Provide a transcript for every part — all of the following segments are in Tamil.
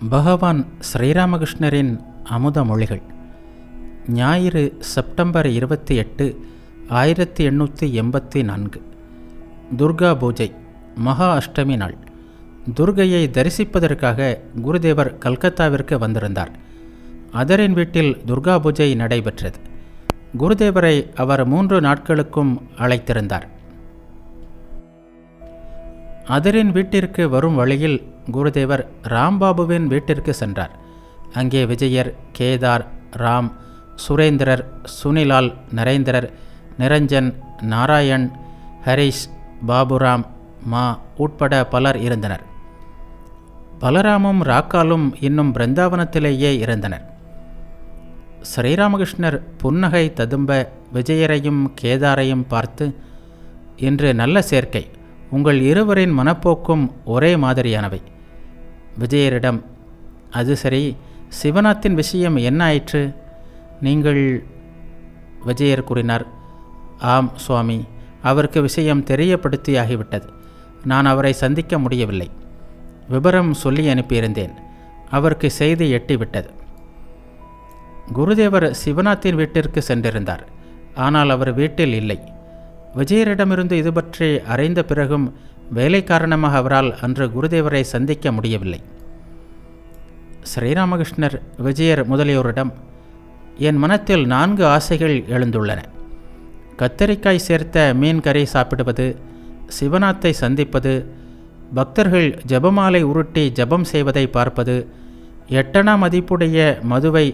பகவான் ஸ்ரீராமகிருஷ்ணரின் அமுத மொழிகள். ஞாயிறு செப்டம்பர் இருபத்தி எட்டு ஆயிரத்தி எண்ணூற்றி எண்பத்தி நான்கு. துர்கா பூஜை மகா அஷ்டமி நாள். துர்கையை தரிசிப்பதற்காக குருதேவர் கல்கத்தாவிற்கு வந்திருந்தார். அதரின் வீட்டில் துர்கா பூஜை நடைபெற்றது. குருதேவரை அவர் மூன்று நாட்களுக்கும் அழைத்திருந்தார். அதரின் வீட்டிற்கு வரும் வழியில் குருதேவர் ராம்பாபுவின் வீட்டிற்கு சென்றார். அங்கே விஜயர் கேதார் ராம் சுரேந்திரர் சுனிலால் நரேந்திரர் நிரஞ்சன் நாராயண் ஹரிஷ் பாபுராம் மா உட்பட பலர் இருந்தனர். பலராமும் ராக்காலும் இன்னும் பிருந்தாவனத்திலேயே இருந்தனர். ஸ்ரீராமகிருஷ்ணர் புன்னகை ததும்ப விஜயரையும் கேதாரையும் பார்த்து இன்று நல்ல சேர்க்கை. உங்கள் இருவரின் மனப்போக்கும் ஒரே மாதிரியானவை. விஜயரிடம் அது சரி சிவநாத்தின் விஷயம் என்ன ஆயிற்று? நீங்கள் விஜயர் கூறினார். ஆம் சுவாமி அவருக்கு விஷயம் தெரியப்படுத்தியாகிவிட்டது. நான் அவரை சந்திக்க முடியவில்லை. விபரம் சொல்லி அனுப்பியிருந்தேன். அவருக்கு செய்தி எட்டிவிட்டது. குருதேவர் சிவநாத்தின் வீட்டிற்கு சென்றிருந்தார். ஆனால் அவர் வீட்டில் இல்லை. விஜயரிடமிருந்து இது பற்றி அறிந்த பிறகும் வேலை காரணமாக அவரால் அன்று குருதேவரை சந்திக்க முடியவில்லை. ஸ்ரீராமகிருஷ்ணர் விஜயர் முதலியோரிடம் என் மனத்தில் நான்கு ஆசைகள் எழுந்துள்ளன. கத்தரிக்காய் சேர்த்த மீன் கறி சாப்பிடுவது சிவநாத்தை சந்திப்பது பக்தர்கள் ஜபமாலை உருட்டி ஜபம் செய்வதை பார்ப்பது எட்டனா மதிப்புடைய மதுவை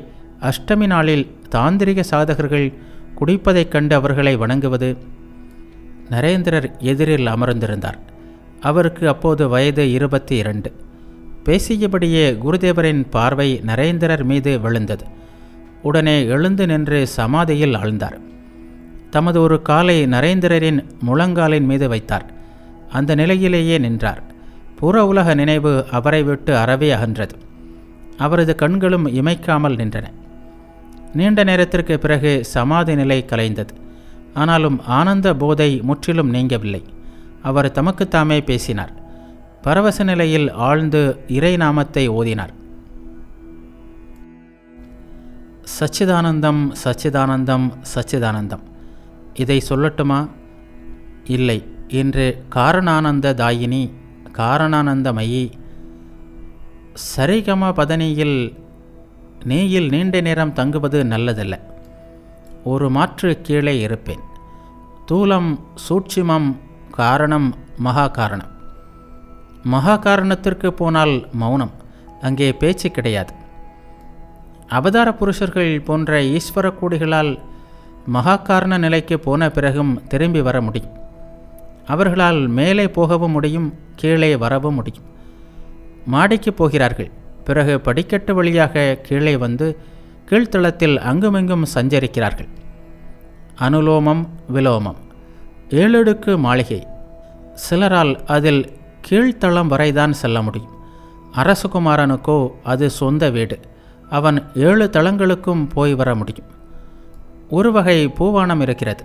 அஷ்டமி நாளில் தாந்திரிக சாதகர்கள் குடிப்பதைக் கண்டு அவர்களை வணங்குவது நரேந்திரர் எதிரில் அமர்ந்திருந்தார். அவருக்கு அப்போது வயது இருபத்தி இரண்டு. பேசியபடியே குருதேவரின் பார்வை நரேந்திரர் மீது விழுந்தது. உடனே எழுந்து நின்று சமாதியில் ஆழ்ந்தார் தமது ஒரு காலை நரேந்திரரின் முழங்காலின் மீது வைத்தார். அந்த நிலையிலேயே நின்றார். புற உலக நினைவு அவரை விட்டு அறவே அகன்றது. அவரது கண்களும் இமைக்காமல் நின்றன. நீண்ட நேரத்திற்கு பிறகு சமாதி நிலை கலைந்தது. ஆனாலும் ஆனந்த போதை முற்றிலும் நீங்கவில்லை. அவர் தமக்குத்தாமே பேசினார். பரவச நிலையில் ஆழ்ந்து இறை நாமத்தை ஓதினார். சச்சிதானந்தம் சச்சிதானந்தம் சச்சிதானந்தம். இதை சொல்லட்டுமா? இல்லை. இன்று காரணானந்த தாயினி காரணானந்தமயி சரிகம பதனியில் நீயில் நீண்ட நேரம் தங்குவது நல்லதல்ல. ஒரு மாற்று கீழே இருப்பேன். தூலம் சூட்சிமம் காரணம் மகா காரணம் மகா காரணத்திற்கு போனால் மௌனம் அங்கே பேச்சு கிடையாது. அவதார புருஷர்கள் போன்ற ஈஸ்வர கூடிகளால் மகா காரண நிலைக்கு போன பிறகும் திரும்பி வர முடியும். அவர்களால் மேலே போகவும் முடியும் கீழே வரவும் முடியும். மாடிக்கு போகிறார்கள் பிறகு படிக்கட்டு வழியாக கீழே வந்து கீழ்த்தளத்தில் அங்குமிங்கும் சஞ்சரிக்கிறார்கள். அனுலோமம் விலோமம். ஏழடுக்கு மாளிகை. சிலரால் அதில் கீழ்த்தளம் வரைதான் செல்ல முடியும். அரசகுமாரனுக்கோ அது சொந்த வீடு. அவன் ஏழு தளங்களுக்கும் போய் வர முடியும். ஒரு வகை பூவானம் இருக்கிறது.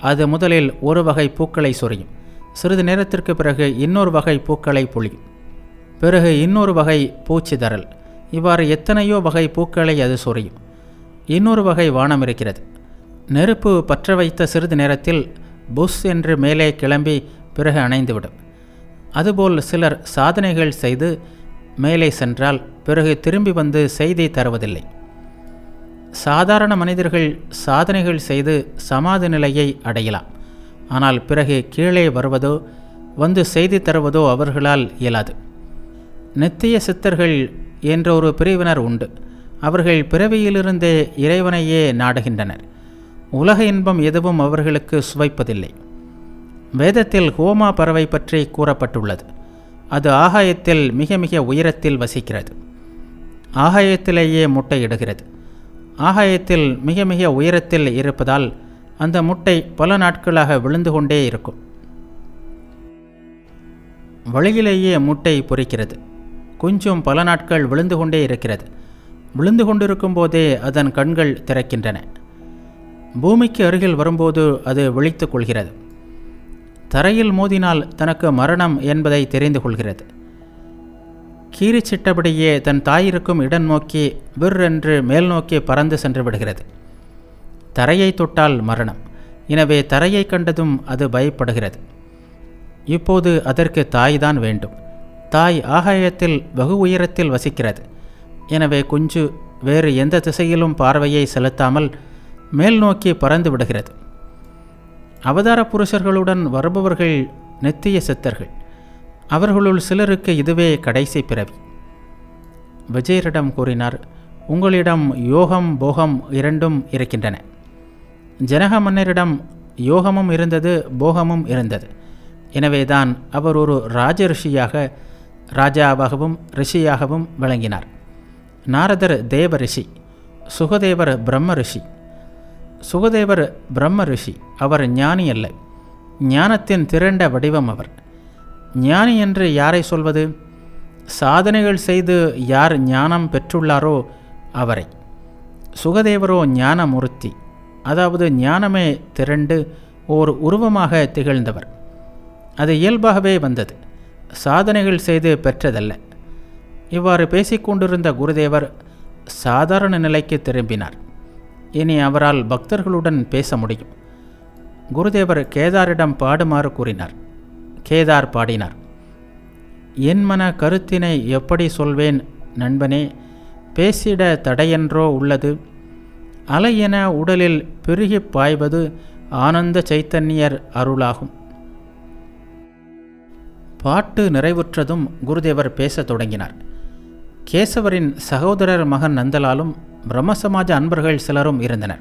அது முதலில் ஒரு வகை பூக்களை சொரியும். சிறிது நேரத்திற்கு பிறகு இன்னொரு வகை பூக்களை பொழியும். பிறகு இன்னொரு வகை பூச்சிதறல். இவ்வாறு எத்தனையோ வகை பூக்களை அது சொரியும். இன்னொரு வகை வானம் இருக்கிறது. நெருப்பு பற்ற வைத்த சிறிது நேரத்தில் புஷ் என்று மேலே கிளம்பி பிறகு அணைந்துவிடும். அதுபோல் சிலர் சாதனைகள் செய்து மேலே சென்றால் பிறகு திரும்பி வந்து செய்தி தருவதில்லை. சாதாரண மனிதர்கள் சாதனைகள் செய்து சமாதி நிலையை அடையலாம். ஆனால் பிறகு கீழே வருவதோ வந்து செய்தி தருவதோ அவர்களால் இயலாது. நித்திய சித்தர்கள் என்ற ஒரு பிரிவினர் உண்டு. அவர்கள் பிறவியிலிருந்தே இறைவனையே நாடுகின்றனர். உலக இன்பம் எதுவும் அவர்களுக்கு சுவைப்பதில்லை. வேதத்தில் ஹோமா பறவை பற்றி கூறப்பட்டுள்ளது. அது ஆகாயத்தில் மிக மிக உயரத்தில் வசிக்கிறது. ஆகாயத்திலேயே முட்டையிடுகிறது. ஆகாயத்தில் மிக மிக உயரத்தில் இருப்பதால் அந்த முட்டை பல நாட்களாக விழுந்து கொண்டே இருக்கும். வழியிலேயே முட்டை பொறிக்கிறது. குஞ்சும் பல நாட்கள் விழுந்து கொண்டே இருக்கிறது. விழுந்து கொண்டிருக்கும் போதே அதன் கண்கள் திறக்கின்றன. பூமிக்கு அருகில் வரும்போது அது விழித்து கொள்கிறது. தரையில் மோதினால் தனக்கு மரணம் என்பதை தெரிந்து கொள்கிறது. கீறிச்சிட்டபடியே தன் தாயிருக்கும் இடம் நோக்கி விற்றென்று மேல் நோக்கி பறந்து சென்று விடுகிறது. தரையை தொட்டால் மரணம். எனவே தரையை கண்டதும் அது பயப்படுகிறது. இப்போது அதற்கு தாய்தான் வேண்டும். தாய் ஆகாயத்தில் வெகு உயரத்தில் வசிக்கிறது. எனவே குஞ்சு வேறு எந்த திசையிலும் பார்வையை செலுத்தாமல் மேல் நோக்கி பறந்து விடுகிறது. அவதார புருஷர்களுடன் வருபவர்கள் நித்திய சித்தர்கள். அவர்களுள் சிலருக்கு இதுவே கடைசி பிறவி. விஜயரிடம் கூறினார் உங்களிடம் யோகம் போகம் இரண்டும் இருக்கின்றன. ஜனக மன்னரிடம் யோகமும் இருந்தது போகமும் இருந்தது. எனவேதான் அவர் ஒரு ராஜ ரிஷியாக ராஜாவாகவும் ரிஷியாகவும் விளங்கினார். நாரதர் தேவ ரிஷி சுகதேவர் பிரம்ம ரிஷி. சுகதேவர் பிரம்ம ரிஷி அவர் ஞானி அல்ல. ஞானத்தின் திரண்ட வடிவம் அவர். ஞானி என்று யாரை சொல்வது? சாதனைகள் செய்து யார் ஞானம் பெற்றுள்ளாரோ அவரை. சுகதேவரோ ஞானமூர்த்தி அதாவது ஞானமே திரண்டு ஓர் உருவமாக திகழ்ந்தவர். அது இயல்பாகவே வந்தது. சாதனைகள் செய்து பெற்றதல்ல. இவ்வாறு பேசிக்கொண்டிருந்த குருதேவர் சாதாரண நிலைக்கு திரும்பினார். இனி அவரால் பக்தர்களுடன் பேச முடியும். குருதேவர் கேதாரிடம் பாடுமாறு கூறினார். கேதார் பாடினார். என் மன கருத்தினை எப்படி சொல்வேன் நண்பனே? பேசிட தடையென்றோ உள்ளது. அலையென உடலில் பெருகிப் பாய்வது ஆனந்த சைத்தன்யர் அருளாகும். பாட்டு நிறைவுற்றதும் குருதேவர் பேசத் தொடங்கினார். கேசவரின் சகோதரர் மகன் நந்தலாலும் பிரம்மசமாஜ அன்பர்கள் சிலரும் இருந்தனர்.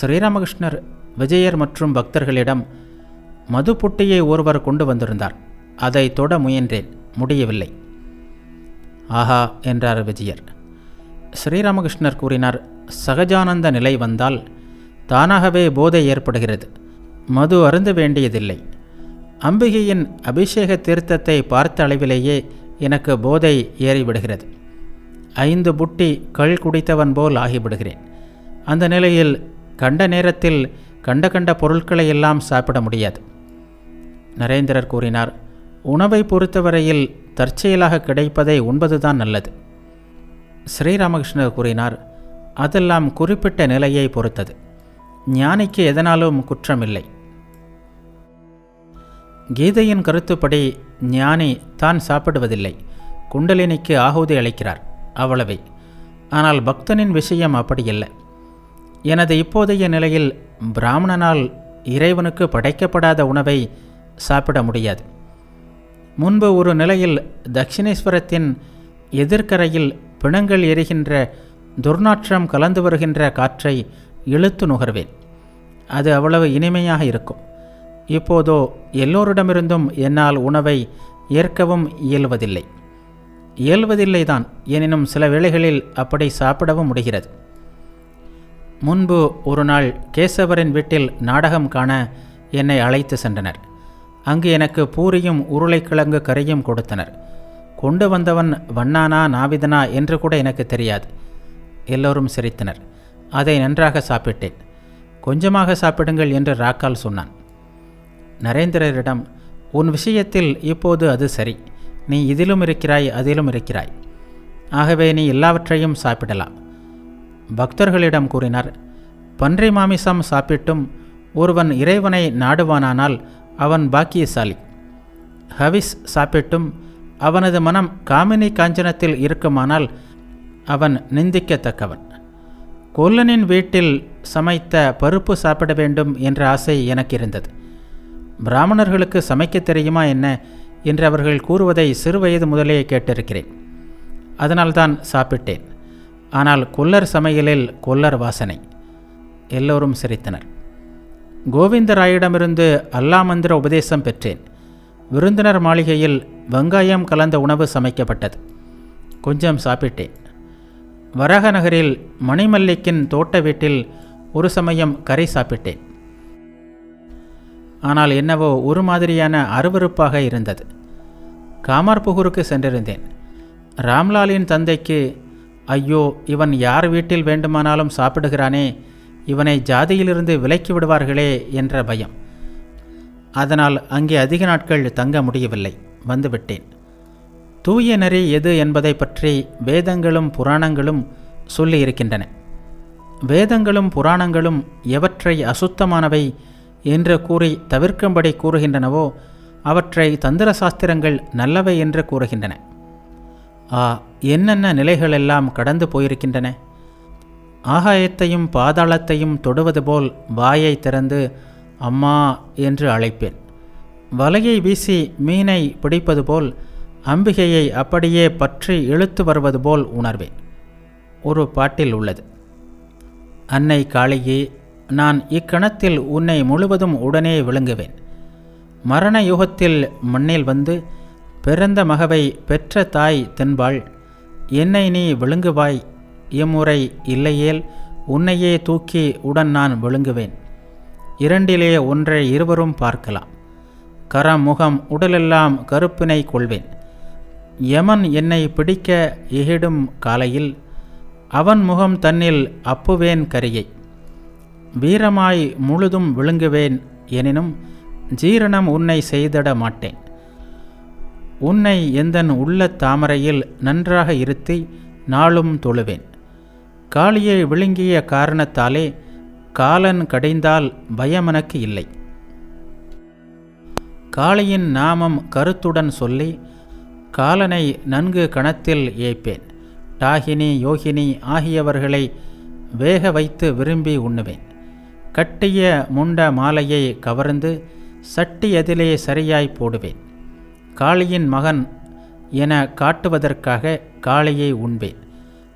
ஸ்ரீராமகிருஷ்ணர் விஜயர் மற்றும் பக்தர்களிடம் மது புட்டியை ஒருவர் கொண்டு வந்திருந்தார். அதை தொட முயன்றேன் முடியவில்லை. ஆஹா என்றார் விஜயர். ஸ்ரீராமகிருஷ்ணர் கூறினார் சகஜானந்த நிலை வந்தால் தானாகவே போதை ஏற்படுகிறது. மது அருந்த வேண்டியதில்லை. அம்பிகையின் அபிஷேக தீர்த்தத்தை பார்த்த அளவிலேயே எனக்கு போதை ஏறிவிடுகிறது. ஐந்து புட்டி கள் குடித்தவன் போல் ஆகிவிடுகிறேன். அந்த நிலையில் கண்ட நேரத்தில் கண்ட கண்ட பொருட்களை எல்லாம் சாப்பிட முடியாது. நரேந்திரர் கூறினார் உணவை பொறுத்தவரையில் தற்செயலாக கிடைப்பதை உண்பதுதான் நல்லது. ஸ்ரீராமகிருஷ்ணர் கூறினார் அதெல்லாம் குறிப்பிட்ட நிலையை பொறுத்தது. ஞானிக்கு எதனாலும் குற்றமில்லை. கீதையின் கருத்துப்படி ஞானி தான் சாப்பிடுவதில்லை. குண்டலினிக்கு ஆகுதி அளிக்கிறார் அவ்வளவே. ஆனால் பக்தனின் விஷயம் அப்படியில்லை. எனது இப்போதைய நிலையில் பிராமணனால் இறைவனுக்கு படைக்கப்படாத உணவை சாப்பிட முடியாது. முன்பு ஒரு நிலையில் தட்சிணேஸ்வரத்தின் எதிர்க்கரையில் பிணங்கள் எரிகின்ற துர்நாற்றம் கலந்து வருகின்ற காற்றை இழுத்து நுகர்வேன். அது அவ்வளவு இனிமையாக இருக்கும். இப்போதோ எல்லோரிடமிருந்தும் என்னால் உணவை ஏற்கவும் இயல்வதில்லை. இயல்வதில்லைதான் எனினும் சில வேளைகளில் அப்படி சாப்பிடவும் முடிகிறது. முன்பு ஒரு நாள் கேசவரின் வீட்டில் நாடகம் காண என்னை அழைத்து சென்றனர். அங்கு எனக்கு பூரியும் உருளைக்கிழங்கு கறியும் கொடுத்தனர். கொண்டு வந்தவன் வண்ணானா நாவிதனா என்று கூட எனக்கு தெரியாது. எல்லோரும் சிரித்தனர். அதை நன்றாக சாப்பிட்டேன். கொஞ்சமாக சாப்பிடுங்கள் என்று ராக்கால் சொன்னான். நரேந்திரரிடம் உன் விஷயத்தில் இப்போது அது சரி. நீ இதிலும் இருக்கிறாய் அதிலும் இருக்கிறாய். ஆகவே நீ எல்லாவற்றையும் சாப்பிடலாம். பக்தர்களிடம் கூறினார் பன்றை மாமிசம் சாப்பிட்டும் ஒருவன் இறைவனை நாடுவானானால் அவன் பாக்கியசாலி. ஹவிஸ் சாப்பிட்டும் அவனது மனம் காமினி காஞ்சனத்தில் இருக்குமானால் அவன் நிந்திக்கத்தக்கவன். கொல்லனின் வீட்டில் சமைத்த பருப்பு சாப்பிட வேண்டும் என்ற ஆசை எனக்கு இருந்தது. பிராமணர்களுக்கு சமைக்க தெரியுமா என்ன என்று அவர்கள் கூறுவதை சிறுவயது முதலே கேட்டிருக்கிறேன். அதனால்தான் சாப்பிட்டேன். ஆனால் கொல்லர் சமையலில் கொல்லர் வாசனை. எல்லோரும் சிரித்தனர். கோவிந்தராயிடமிருந்து அல்லாமந்திர உபதேசம் பெற்றேன். விருந்தினர் மாளிகையில் வெங்காயம் கலந்த உணவு சமைக்கப்பட்டது. கொஞ்சம் சாப்பிட்டேன். வரக நகரில் மணிமல்லிக்கின் தோட்ட வீட்டில் ஒரு சமயம் கறி சாப்பிட்டேன். ஆனால் என்னவோ ஒரு மாதிரியான அருவருப்பாக இருந்தது. காமார்புகூருக்கு சென்றிருந்தேன். ராம்லாலின் தந்தைக்கு ஐயோ இவன் யார் வீட்டில் வேண்டுமானாலும் சாப்பிடுகிறானே இவனை ஜாதியிலிருந்து விலக்கி விடுவார்களே என்ற பயம். அதனால் அங்கே அதிக நாட்கள் தங்க முடியவில்லை வந்துவிட்டேன். தூய நெறி எது என்பதை பற்றி வேதங்களும் புராணங்களும் சொல்லி இருக்கின்றன வேதங்களும் புராணங்களும் எவற்றை அசுத்தமானவை என்று கூறி தவிர்க்கும்படி கூறுகின்றனவோ அவற்றை தந்திர சாஸ்திரங்கள் நல்லவை என்று கூறுகின்றன. ஆ என்னென்ன நிலைகளெல்லாம் கடந்து போயிருக்கின்றன? ஆகாயத்தையும் பாதாளத்தையும் தொடுவது போல் வாயை திறந்து அம்மா என்று அழைப்பேன். வலையை வீசி மீனை பிடிப்பது போல் அம்பிகையை அப்படியே பற்றி இழுத்து வருவது போல் உணர்வேன். ஒரு பாட்டில் உள்ளது. அன்னை காளியே நான் இக்கணத்தில் உன்னை முழுவதும் உடனே விழுங்குவேன் மரண யுகத்தில் மண்ணில் வந்து பிறந்த மகவை பெற்ற தாய் தென்பாள் என்னை நீ விழுங்குவாய் இம்முறை இல்லையேல் உன்னையே தூக்கி உடன் நான் விழுங்குவேன். இரண்டிலே ஒன்றை இருவரும் பார்க்கலாம். கரம் முகம் உடலெல்லாம் கருப்பினை கொள்வேன். யமன் என்னை பிடிக்க எகிடும் காலையில் அவன் முகம் தன்னில் அப்புவேன் கரியை. வீரமாய் முழுதும் விழுங்குவேன் எனினும் ஜீரணம் உன்னை செய்திட மாட்டேன். உன்னை எந்தன் உள்ள தாமரையில் நன்றாக இருத்தி நாளும் தொழுவேன். காளியை விழுங்கிய காரணத்தாலே காலன் கடைந்தால் பயமனக்கு இல்லை. காளியின் நாமம் கருத்துடன் சொல்லி காலனை நன்கு கணத்தில் ஏய்ப்பேன். டாகினி யோகினி ஆகியவர்களை வேக வைத்து விரும்பி உண்ணுவேன். கட்டிய முண்ட மாலையை கவர்ந்து சட்டி எதிலே சரியாய் போடுவேன். காளியின் மகன் என காட்டுவதற்காக காளியை உண்பேன்.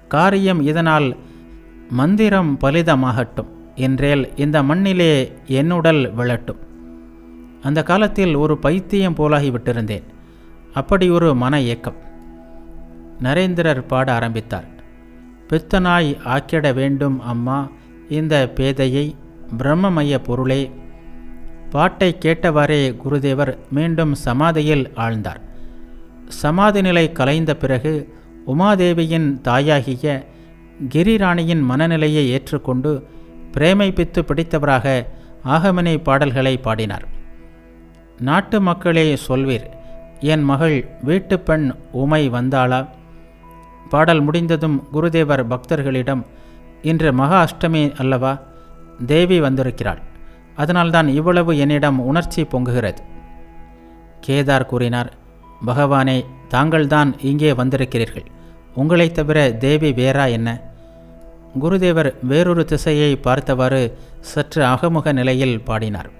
காரியம் இதனால் மந்திரம் பலிதமாகட்டும் என்றேல் இந்த மண்ணிலே என்னுடல் விழட்டும். அந்த காலத்தில் ஒரு பைத்தியம் போலாகி விட்டிருந்தேன். அப்படி ஒரு மன ஏக்கம். நரேந்திரர் பாட ஆரம்பித்தார். பித்தனாய் ஆக்கிட வேண்டும் அம்மா இந்த பேதையை பிரம்மமய பொருளே. பாட்டை கேட்டவாறே குருதேவர் மீண்டும் சமாதியில் ஆழ்ந்தார். சமாதி நிலை கலைந்த பிறகு உமாதேவியின் தாயாகிய கிரிராணியின் மனநிலையை ஏற்றுக்கொண்டு பிரேமை பித்து பிடித்தவராக ஆகமனை பாடல்களை பாடினார். நாட்டு மக்களே சொல்வீர் என் மகள் வீட்டு பெண் உமை வந்தாளா? பாடல் முடிந்ததும் குருதேவர் பக்தர்களிடம் இன்று மகா அஷ்டமி அல்லவா? தேவி வந்திருக்கிறாள். அதனால்தான் இவ்வளவு என்னிடம் உணர்ச்சி பொங்குகிறது. கேதார் கூறினார் பகவானே தாங்கள்தான் இங்கே வந்திருக்கிறீர்கள். உங்களைத் தவிர தேவி வேறா என்ன? குருதேவர் வேறொரு திசையை பார்த்தவாறு சற்று அகமுக நிலையில் பாடினார்.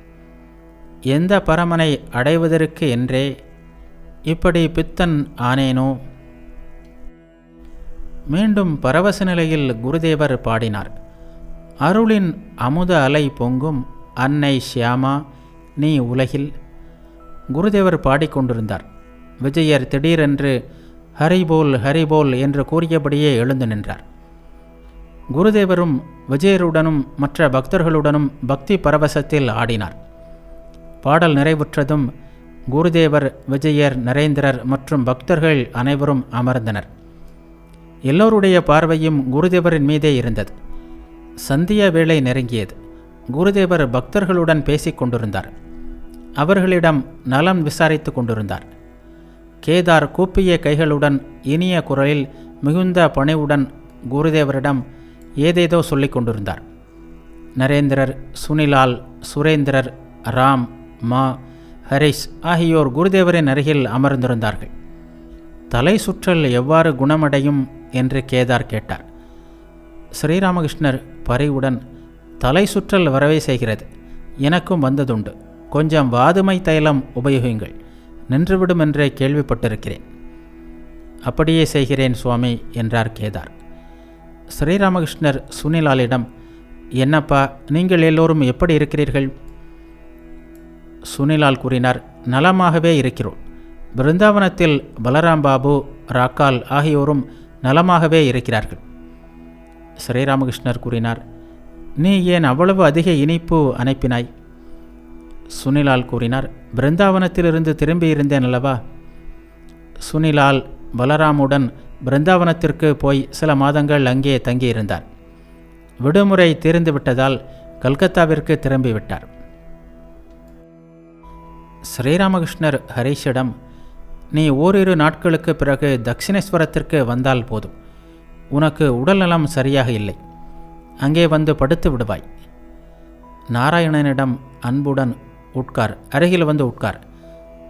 எந்த பரமனை அடைவதற்கு என்றே இப்படி பித்தன் ஆனேனோ? மீண்டும் பரவச நிலையில் குருதேவர் பாடினார் அருளின் அமுத அலை பொங்கும் அன்னை ஷியாமா நீ உலகில். குருதேவர் பாடிக்கொண்டிருந்தார் விஜயர் திடீரென்று ஹரிபோல் ஹரிபோல் என்று கூறியபடியே எழுந்து நின்றார். குருதேவரும் விஜயருடனும் மற்ற பக்தர்களுடனும் பக்தி பரவசத்தில் ஆடினார். பாடல் நிறைவுற்றதும் குருதேவர் விஜயர் நரேந்திரர் மற்றும் பக்தர்கள் அனைவரும் அமர்ந்தனர். எல்லோருடைய பார்வையும் குருதேவரின் மீதே இருந்தது. சந்திய வேளை நெருங்கியது. குருதேவர் பக்தர்களுடன் பேசிக் கொண்டிருந்தார். அவர்களிடம் நலம் விசாரித்து கொண்டிருந்தார். கேதார் கூப்பிய கைகளுடன் இனிய குரலில் மிகுந்த பணிவுடன் குருதேவரிடம் ஏதேதோ சொல்லிக் கொண்டிருந்தார். நரேந்திரர் சுனிலால் சுரேந்திரர் ராம் மா ஹரிஷ் ஆகியோர் குருதேவரின் அருகில் அமர்ந்திருந்தார்கள். தலை சுற்றல் எவ்வாறு குணமடையும் என்று கேதார் கேட்டார். ஸ்ரீராமகிருஷ்ணர் பறிவுடன் தலை சுற்றல் வரவே செய்கிறது. எனக்கும் வந்ததுண்டு. கொஞ்சம் வாதுமை தைலம் உபயோகிங்கள் நின்றுவிடும் என்றே கேள்விப்பட்டிருக்கிறேன். அப்படியே செய்கிறேன் சுவாமி என்றார் கேதார். ஸ்ரீராமகிருஷ்ணர் சுனிலாலிடம் என்னப்பா நீங்கள் எல்லோரும் எப்படி இருக்கிறீர்கள்? சுனிலால் கூறினார் நலமாகவே இருக்கிறோம். பிருந்தாவனத்தில் பலராம் பாபு ராக்கால் ஆகியோரும் நலமாகவே இருக்கிறார்கள். ஸ்ரீராமகிருஷ்ணர் கூறினார் நீ ஏன் அவ்வளவு அதிக இனிப்பு அனுப்பினாய்? சுனிலால் கூறினார் பிருந்தாவனத்திலிருந்து திரும்பியிருந்தேன் அல்லவா? சுனிலால் பலராமுடன் பிருந்தாவனத்திற்கு போய் சில மாதங்கள் அங்கே தங்கியிருந்தார். விடுமுறை தீர்ந்து விட்டதால் கல்கத்தாவிற்கு திரும்பிவிட்டார். ஸ்ரீராமகிருஷ்ணர் ஹரிஷிடம் நீ ஓரிரு நாட்களுக்கு பிறகு தட்சிணேஸ்வரத்திற்கு வந்தால் போதும். உனக்கு உடல்நலம் சரியாக இல்லை. அங்கே வந்து படுத்து விடுவாய். நாராயணனிடம் அன்புடன் உட்கார். அருகில் வந்து உட்கார்.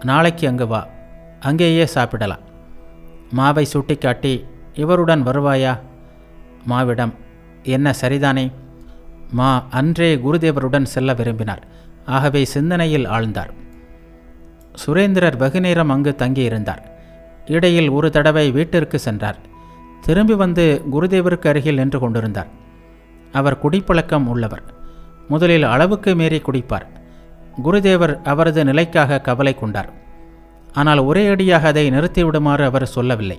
நாளைக்கு அங்கு வா. அங்கேயே சாப்பிடலாம். மாவை சுட்டிக்காட்டி இவருடன் வருவாயா? மாவிடம் என்ன சரிதானே? மா அன்றே குருதேவருடன் செல்ல விரும்பினார். ஆகவே சிந்தனையில் ஆழ்ந்தார். சுரேந்திரர் வெகுநேரம் அங்கு தங்கியிருந்தார். இடையில் ஒரு தடவை வீட்டிற்கு சென்றார். திரும்பி வந்து குருதேவருக்கு அருகில் நின்று கொண்டிருந்தார். அவர் குடிப்பழக்கம் உள்ளவர். முதலில் அளவுக்கு மீறி குடிப்பார். குருதேவர் அவரது நிலைக்காக கவலை கொண்டார். ஆனால் ஒரே அடியாக அதை நிறுத்திவிடுமாறு அவர் சொல்லவில்லை.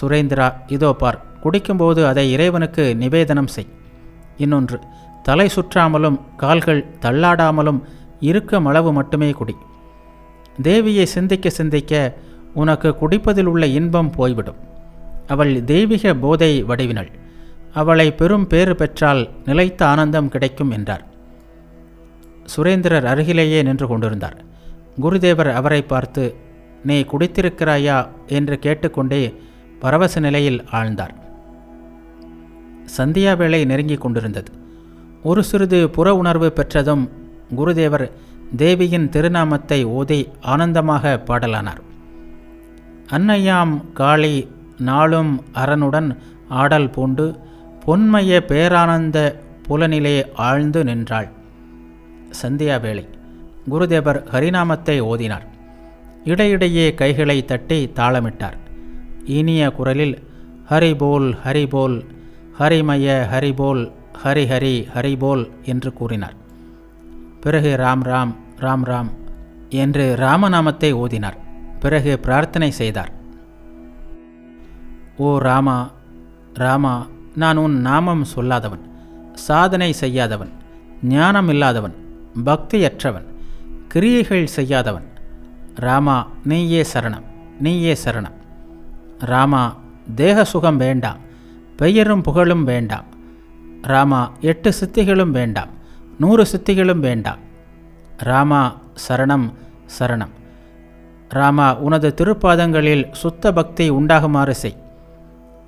சுரேந்திரா இதோ பார் குடிக்கும்போது அதை இறைவனுக்கு நிவேதனம் செய். இன்னொன்று தலை சுற்றாமலும் கால்கள் தள்ளாடாமலும் இருக்கும் அளவு மட்டுமே குடி. தேவியை சிந்திக்க சிந்திக்க உனக்கு குடிப்பதில் உள்ள இன்பம் போய்விடும். அவள் தெய்வீக போதை வடிவினள். அவளை பெரும் பேறு பெற்றால் நிலைத்த ஆனந்தம் கிடைக்கும் என்றார். சுரேந்திரர் அருகிலேயே நின்று கொண்டிருந்தார். குருதேவர் அவரை பார்த்து நீ குடித்திருக்கிறாயா? என்று கேட்டுக்கொண்டே பரவச நிலையில் ஆழ்ந்தார். சந்தியா வேளை நெருங்கிக் கொண்டிருந்தது. ஒரு சிறிது புற உணர்வு பெற்றதும் குருதேவர் தேவியின் திருநாமத்தை ஓதி ஆனந்தமாக பாடலானார். அன்னையாம் காளி நாளும் அரனுடன் ஆடல் பூண்டு பொன்மைய பேரானந்த புலனிலே ஆழ்ந்து நின்றாள். சந்தியா வேளை குருதேவர் ஹரிநாமத்தை ஓதினார். இடையிடையே கைகளை தட்டி தாளமிட்டார். இனிய குரலில் ஹரிபோல் ஹரிபோல் ஹரிமய ஹரிபோல் ஹரி ஹரி ஹரிபோல் என்று கூறினார். பிறகு ராம் ராம் ராம் ராம் என்று ராமநாமத்தை ஓதினார். பிறகு பிரார்த்தனை செய்தார். ஓ ராமா ராமா நான் உன் நாமம் சொல்லாதவன் சாதனை செய்யாதவன் ஞானம் இல்லாதவன் பக்தியற்றவன் கிரியைகள் செய்யாதவன். ராமா நீயே சரணம் நீயே சரணம். ராமா தேக சுகம் வேண்டாம் பெயரும் புகழும் வேண்டாம். ராமா எட்டு சித்திகளும் வேண்டாம் நூறு சித்திகளும் வேண்டாம். ராமா சரணம் சரணம். ராமா உனது திருப்பாதங்களில் சுத்த பக்தி உண்டாகுமாறு செய்.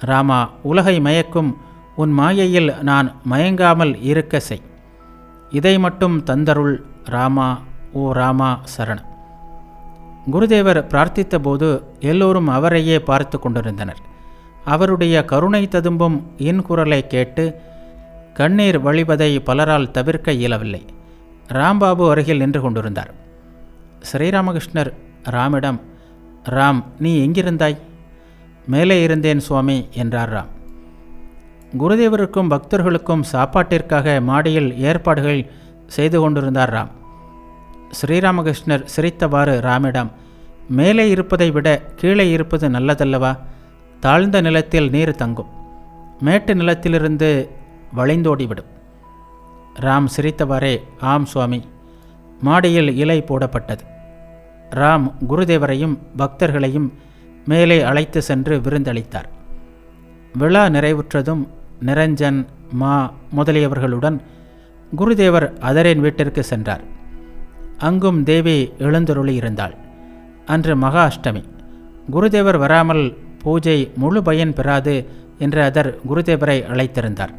ராமா உலகை மயக்கும் உன் மாயையில் நான் மயங்காமல் இருக்க செய். இதை மட்டும் தந்தருள் ராமா ஓ ராமா சரண். குருதேவர் பிரார்த்தித்தபோது எல்லோரும் அவரையே பார்த்து கொண்டிருந்தனர். அவருடைய கருணை ததும்பும் இன்குரலை கேட்டு கண்ணீர் வழிவதை பலரால் தவிர்க்க இயலவில்லை. ராம்பாபு அருகில் நின்று கொண்டிருந்தார். ஸ்ரீராமகிருஷ்ணர் ராமிடம் ராம் நீ எங்கிருந்தாய்? மேலே இருந்தேன் சுவாமி என்றார். ராம் குருதேவருக்கும் பக்தர்களுக்கும் சாப்பாட்டிற்காக மாடியில் ஏற்பாடுகள் செய்து கொண்டிருந்தார். ராம் ஸ்ரீராமகிருஷ்ணர் சிரித்தவாறு ராமிடம் மேலே இருப்பதை விட கீழே இருப்பது நல்லதல்லவா? தாழ்ந்த நிலத்தில் நீர் தங்கும். மேட்டு நிலத்திலிருந்து வளைந்தோடிவிடும் ராம் சிரித்தவாறே ஆம் சுவாமி. மாடியில் இலை போடப்பட்டது. ராம் குருதேவரையும் பக்தர்களையும் மேலே அழைத்து சென்று விருந்தளித்தார். விழா நிறைவுற்றதும் நிரஞ்சன் மா முதலியவர்களுடன் குருதேவர் அதரின் வீட்டிற்கு சென்றார். அங்கும் தேவி எழுந்தருளி இருந்தாள். அன்று மகா அஷ்டமி. குருதேவர் வராமல் பூஜை முழு பயன் பெறாது என்று அதர் குருதேவரை அழைத்திருந்தார்.